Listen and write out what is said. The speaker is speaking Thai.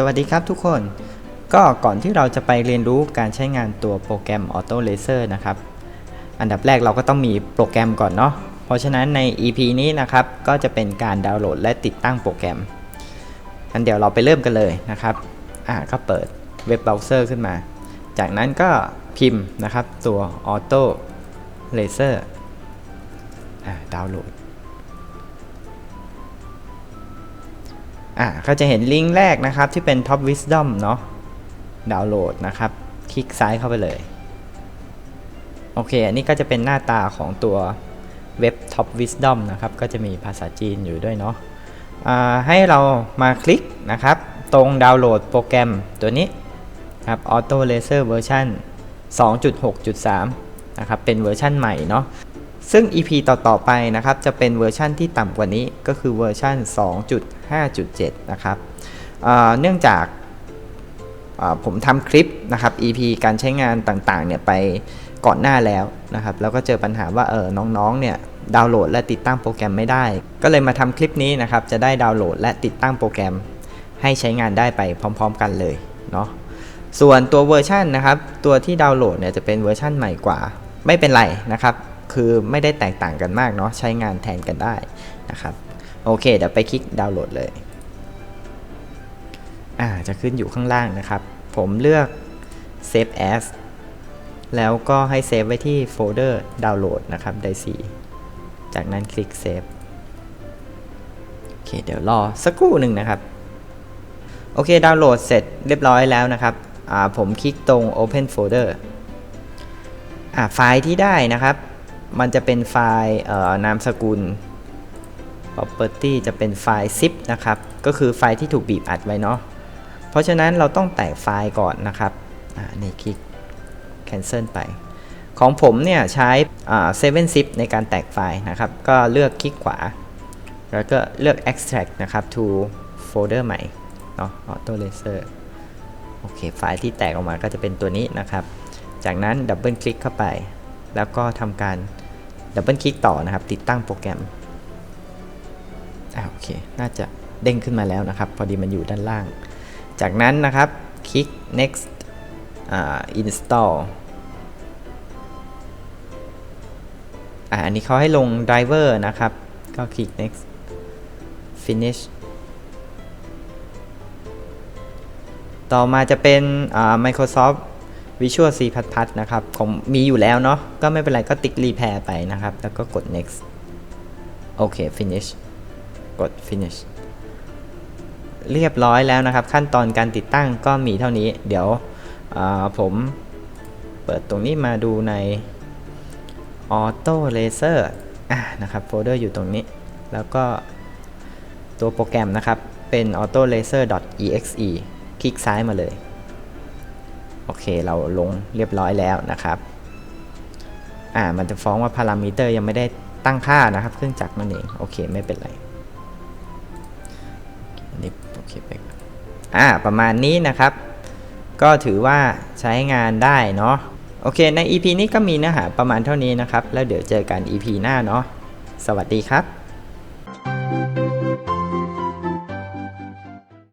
สวัสดีครับทุกคน ก็ก่อนที่เราจะไปเรียนรู้การใช้งานตัวโปรแกรม Auto Laser นะครับ อันดับแรกเราก็ต้องมีโปรแกรมก่อนเนาะ เพราะฉะนั้นใน EP นี้นะครับ ก็จะเป็นการดาวน์โหลดและติดตั้งโปรแกรมอันเดี๋ยวเราไปเริ่มกันเลยนะครับ อ่าก็เปิดเว็บเบราว์เซอร์ขึ้นมา จากนั้นก็พิมพ์นะครับตัว Auto Laser อ่าดาวน์โหลด อ่าก็จะเห็นลิงก์แรกนะครับที่เป็น Top Wisdom เนาะดาวน์โหลดนะครับ คลิกซ้ายเข้าไปเลย โอเค อันนี้ก็จะเป็นหน้าตาของตัวเว็บ Top Wisdom นะครับ ก็จะมีภาษาจีนอยู่ด้วยเนาะอ่าให้เรามาคลิกนะครับ ตรงดาวน์โหลดโปรแกรมตัวนี้ครับ Auto Laser เวอร์ชัน2.6.3 นะครับ เป็นเวอร์ชันใหม่เนาะ ซึ่ง EP ต่อ ๆ ไปนะครับ จะเป็นเวอร์ชั่นที่ต่ำกว่านี้ก็คือเวอร์ชั่น 2.5.7 นะครับเนื่องจากาผมทำคลิปนะครับ EP การใช้งานต่าง ๆ เนี่ยไปก่อนหน้าแล้วนะครับ แล้วก็เจอปัญหาว่าเออน้อง ๆ เนี่ยดาวน์โหลดและติดตั้งโปรแกรมไม่ได้ ก็เลยมาทำคลิปนี้นะครับ จะได้ดาวน์โหลดและติดตั้งโปรแกรม ให้ใช้งานได้ไปพร้อม ๆ กันเลยเนาะ ส่วนตัวเวอร์ชันนะครับ ตัวที่ดาวน์โหลดเนี่ยจะเป็นเวอร์ชันใหม่กว่า ไม่เป็นไรนะครับ คือไม่ได้แตกต่างกันมากเนาะใช้งานแทนกันได้นะครับโอเค เดี๋ยวไปคลิกดาวน์โหลดเลยอ่าจะขึ้นอยู่ข้างล่างนะครับ ผมเลือก Save as แล้วก็ให้เซฟไว้ที่โฟลเดอร์ดาวน์โหลดนะครับไดซีจากนั้นคลิก Save โอเคเดี๋ยวรอสักครู่หนึ่งนะครับโอเค ดาวน์โหลดเสร็จเรียบร้อยแล้วนะครับอ่าผมคลิกตรง Open Folder อ่าไฟล์ที่ได้นะครับ มันจะเป็นไฟล์นามสกุล property จะเป็นไฟล์ zip นะครับ ก็คือไฟล์ที่ถูกบีบอัดไว้เนาะ เพราะฉะนั้นเราต้องแตกไฟล์ก่อนนะครับอ่านี่คลิก cancel ไป ของผมเนี่ยใช้อ่า7 zip ในการแตกไฟล์นะครับ ก็เลือกคลิกขวา แล้วก็เลือก extract นะครับ to folder ใหม่เนาะ auto laser โอเค ไฟล์ที่แตกออกมาก็จะเป็นตัวนี้นะครับ จากนั้นดับเบิลคลิกเข้าไป แล้วก็ทำการ ดับเบิลคลิกต่อนะครับ ติดตั้งโปรแกรมอ่าโอเค น่าจะเด้งขึ้นมาแล้วนะครับ พอดีมันอยู่ด้านล่าง จากนั้นนะครับ คลิก next อ่า install อ่าอันนี้เขาให้ลง driver นะครับ ก็คลิก next finish ต่อมาจะเป็น Microsoft อ่า Microsoft Visual C++ นะครับผมมีอยู่แล้วเนาะก็ไม่เป็นไรก็ติ๊ก repair ไปนะครับ แล้วก็กด next โอเค finish กด finish เรียบร้อยแล้วนะครับ ขั้นตอนการติดตั้งก็มีเท่านี้ เดี๋ยวผมเปิดตรงนี้มาดูใน Auto Laser อะนะครับโฟลเดอร์อยู่ตรงนี้ แล้วก็ตัวโปรแกรมนะครับ เป็น auto laser exe คลิกซ้ายมาเลย โอเคเราลงเรียบร้อยแล้วนะครับอ่ามันจะฟ้องว่าพารามิเตอร์ยังไม่ได้ตั้งค่านะครับ เครื่องจักรนั่นเองโอเคไม่เป็นไรอันนี้โอเคไปอนอ่าประมาณนี้นะครับ ก็ถือว่าใช้งานได้เนาะโอเคใน EP นี้ก็มีเนื้อหาประมาณเท่านี้นะครับ แล้วเดี๋ยวเจอกัน EP หน้าเนาะสวัสดีครับ